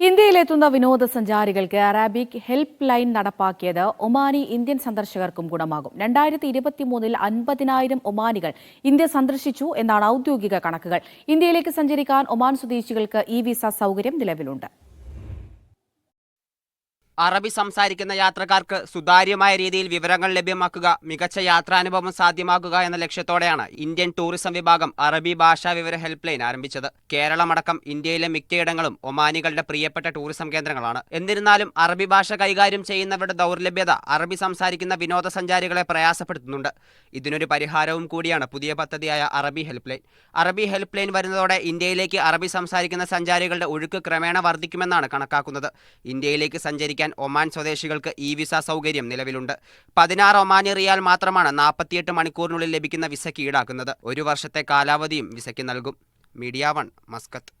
ഇന്ത്യയിലെത്തുന്ന വിനോദസഞ്ചാരികൾക്ക് Arabic help line നടപ്പാക്കിയത് Omani Indian സന്ദർശകർക്കും ഗുണമാകും. രണ്ടായിരത്തി ഇരുപത്തിമൂന്നിൽ അൻപതിനായിരം ഒമാനികൾ ഇന്ത്യ സന്ദർശിച്ചു എന്നാണ് ഔദ്യോഗിക കണക്കുകൾ. ഇന്ത്യയിലേക്ക് സഞ്ചരിക്കാൻ ഒമാൻ സ്വദേശികൾക്ക് ഇ വിസ സൗകര്യം നിലവിലുണ്ട്. അറബി സംസാരിക്കുന്ന യാത്രക്കാർക്ക് സുതാര്യമായ രീതിയിൽ വിവരങ്ങൾ ലഭ്യമാക്കുക മികച്ച യാത്രാനുഭവം സാധ്യമാക്കുക എന്ന ലക്ഷ്യത്തോടെയാണ് ഇന്ത്യൻ ടൂറിസം വിഭാഗം അറബി ഭാഷാ വിവര ഹെൽപ്പ് ലൈൻ ആരംഭിച്ചത്. കേരളമടക്കം ഇന്ത്യയിലെ മിക്കയിടങ്ങളും ഒമാനികളുടെ പ്രിയപ്പെട്ട ടൂറിസം കേന്ദ്രങ്ങളാണ്. എന്നിരുന്നാലും അറബി ഭാഷ കൈകാര്യം ചെയ്യുന്നവരുടെ ദൗർലഭ്യത അറബി സംസാരിക്കുന്ന വിനോദസഞ്ചാരികളെ പ്രയാസപ്പെടുത്തുന്നുണ്ട്. ഇതിനൊരു പരിഹാരവും കൂടിയാണ് പുതിയ പദ്ധതിയായ അറബി ഹെൽപ്പ് ലൈൻ അറബി ഹെൽപ്പ് ലൈൻ വരുന്നതോടെ ഇന്ത്യയിലേക്ക് അറബി സംസാരിക്കുന്ന സഞ്ചാരികളുടെ ഒഴുക്ക് ക്രമേണ വർദ്ധിക്കുമെന്നാണ് കണക്കാക്കുന്നത്. ഇന്ത്യയിലേക്ക് സഞ്ചരിക്കാൻ ഒമാൻ സ്വദേശികൾക്ക് ഇ വിസ സൗകര്യം നിലവിലുണ്ട്. പതിനാറ് ഒമാനി റിയാൽ മാത്രമാണ് നാൽപ്പത്തിയെട്ട് മണിക്കൂറിനുള്ളിൽ ലഭിക്കുന്ന വിസയ്ക്ക് ഈടാക്കുന്നത്. ഒരു വർഷത്തെ കാലാവധിയും വിസയ്ക്ക് നൽകും. Media one Muscat.